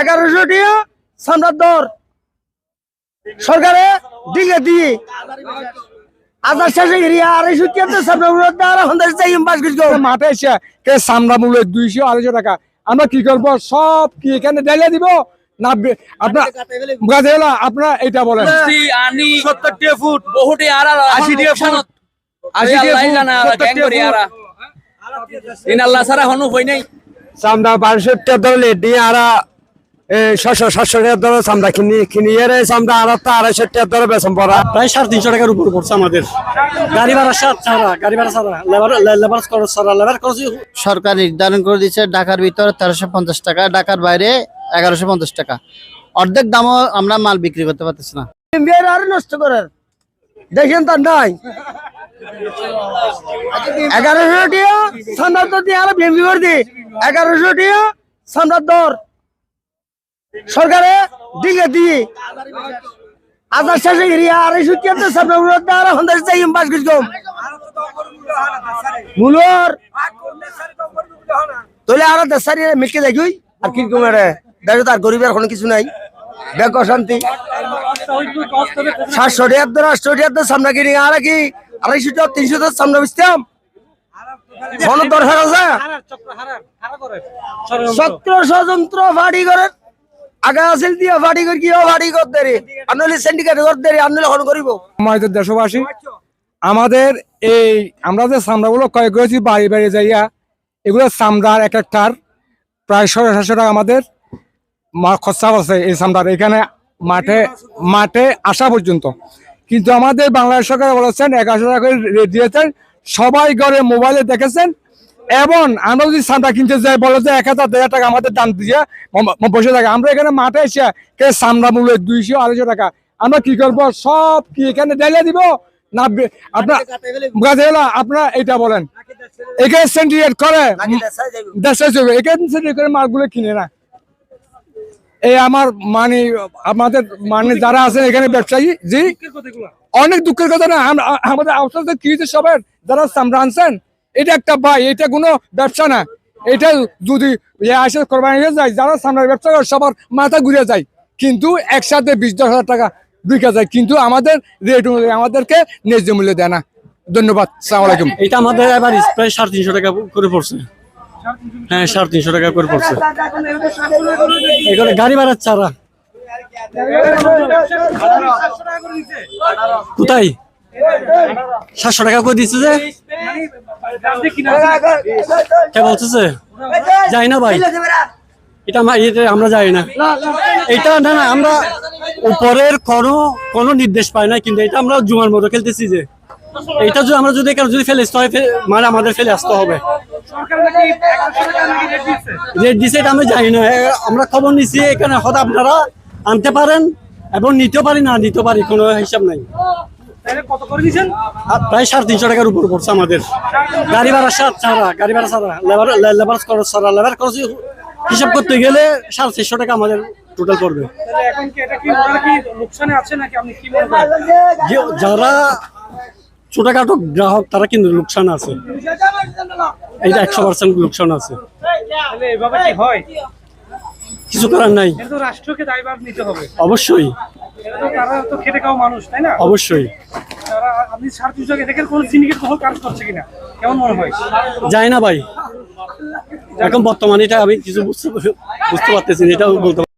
এগারোশো টিয়া সামরার দর। সরকারে দিকে দিয়ে। আধার শেষে গিয়ে আড়াইশো টিয়া তো সামনে উড়ত আর হন্দার চাই বাস করছ। মাঠে এসে কে সামরা মূল্য দুইশো আড়াইশো টাকা। আমরা কি করব? সব কি এখানে ঢেলে দিব? না আপনার আপনারা এটা বলেন। আনি সত্তর টিয়া ফুট বহুটি আর আশি টিয়া ফুট। আশি টিয়া ফুট সত্তর টিয়া ফুট। ইন আল্লাহ সারা হনু হই নাই। বারোশো টাকা ধরলে দিয়ে আরা ছশো সাতশো টাকা ধরো চামড়া কিনি কিনিয়ে রে চামড়া আর আড়াইশো টাকা ধরো বেতন পড়া। প্রায় সাড়ে তিনশো টাকার উপর পড়ছে আমাদের। গাড়ি ভাড়া সাত ছাড়া গাড়ি ভাড়া ছাড়া লেবার লেবার খরচ ছাড়া লেবার খরচ সরকার নির্ধারণ করে দিচ্ছে ঢাকার ভিতরে তেরোশো পঞ্চাশ টাকা ঢাকার বাইরে এগারোশো পঞ্চাশ টাকা। অর্ধেক দামও আমরা মাল বিক্রি করতে পারতেছি না। আর নষ্ট করার দেখেন তার নাই। এগারোশো টিয়া সামরার দর দিয়ে আর ভেমবি করে দি। এগারোশো টিয়া দর। সরকারে দিকে দিয়ে আধার শেষে গিয়ে আড়াইশো টিয়া তো সামনে উড়ত আর হন্দার চাই বাস করছ মূলর। তোলে আর দেশারি মিটকে দেখুই আর কি কমে দেখো তার গরিবের কোনো কিছু নাই। ব্যাগ অশান্তি। সাতশো টিয়াত্তর আটশো টিয়াত্তর সামনে কিনি আর কি? আড়াইশো টাকা তিনশো টাকার সামনে বেচতাম। কোনো দরকার আছে সত্র স্বতন্ত্র ফাড়ি করে। আগে আসিল দিয়ে ফাড়ি করে কি ফাড়ি করতে রে আনলে সিন্ডিকেট করতে রে আনলে হন করিব। দেশবাসী আমাদের এই আমরা যে চামড়াগুলো ক্রয় করেছি বাড়ি বাড়ি যাইয়া এগুলো চামড়ার এক একটার প্রায় সাড়ে সাতশো টাকা আমাদের মা- খরচা আছে এই চামড়ার। এখানে মাঠে মাঠে আসা পর্যন্ত। কিন্তু আমাদের বাংলাদেশ সরকার বলেছেন এগারোশো টাকা করে রেট দিয়েছেন। সবাই ঘরে মোবাইলে দেখেছেন এবং আমরা যদি চামড়া কিনতে যাই বলে যে এক হাজার দেড় টাকা আমাদের দাম দিয়ে বসে থাকে। আমরা এখানে মাঠে এসে কে চামড়া মূল্য দুইশো আড়াইশো টাকা। আমরা কি করব? সব কি এখানে ঢেলে দিব? না আপনার এটা বলেন। এখানে সেন্টিগ্রেড করে। দেশে চলবে এখানে সেন্টিগ্রেড করে মালগুলো কিনে না। এই আমার মানে আমাদের মানে যারা আছেন এখানে ব্যবসায়ী জি? অনেক দুঃখের কথা না। আম- আমাদের আওতাতে কি সবার যারা চামড়া আনছেন এটা একটা ভাই, এটা কোনো ব্যবসা না। এটা যদি আসে কোরবানি যায়, যারা সামনের ব্যবসা করে, সবার মাথা ঘুরে যায়। কিন্তু একসাথে বিশ দশ হাজার টাকা বিকা যায়। কিন্তু আমাদের রেট অনুযায়ী আমাদেরকে ন্যায্য মূল্য দেয় না। ধন্যবাদ, সালাম আলাইকুম। এটা আমাদের এবার প্রায় সাড়ে তিনশো টাকা করে পড়ছে। হ্যাঁ সাড়ে তিনশো টাকা করে পড়ছে। এগুলো গাড়ি ভাড়া ছাড়া কোথায়? সাতশো টাকা করে দিচ্ছে যে? কে বলতেছে যাই না ভাই এটা আমরা যাই না এটা না না আমরা উপরের কোনো কোনো নির্দেশ পাই না কিন্তু এটা আমরা জুমার মতো খেলতেছি যে এটা যদি আমরা যদি এখানে যদি ফেলে আসতে হয় মানে আমাদের ফেলে আসতে হবে রেট দিছে এটা আমি জানি না আমরা খবর নিছি এখানে হয়তো আপনারা আনতে পারেন এবং নিতেও পারি না নিতে পারি কোনো হিসাব নাই প্রায় সাড়ে তিনশো টাকার উপর পড়ছে আমাদের। গাড়ি ভাড়া সাত ছাড়া গাড়ি ভাড়া ছাড়া লেবার লেবার খরচ ছাড়া লেবার খরচ হিসাব করতে গেলে সাড়ে চারশো টাকা আমাদের টোটাল পড়বে। যারা ছোটখাটো গ্রাহক তারা কিন্তু লোকসান আছে। এইটা একশো পার্সেন্ট লোকসান আছে। এভাবে হয়? কিছু করার নাই। রাষ্ট্রকে দায়ভার নিতে হবে। অবশ্যই। তারা তো খেটে খাওয়া মানুষ তাই না? অবশ্যই। তারা আপনি দেখেন কোন সিন্ডিকেট কাজ করছে কিনা? কেমন মনে হয়? যায় না ভাই। এখন বর্তমানে এটা আমি কিছু বুঝতে বুঝতে পারতেছি এটাও বলতে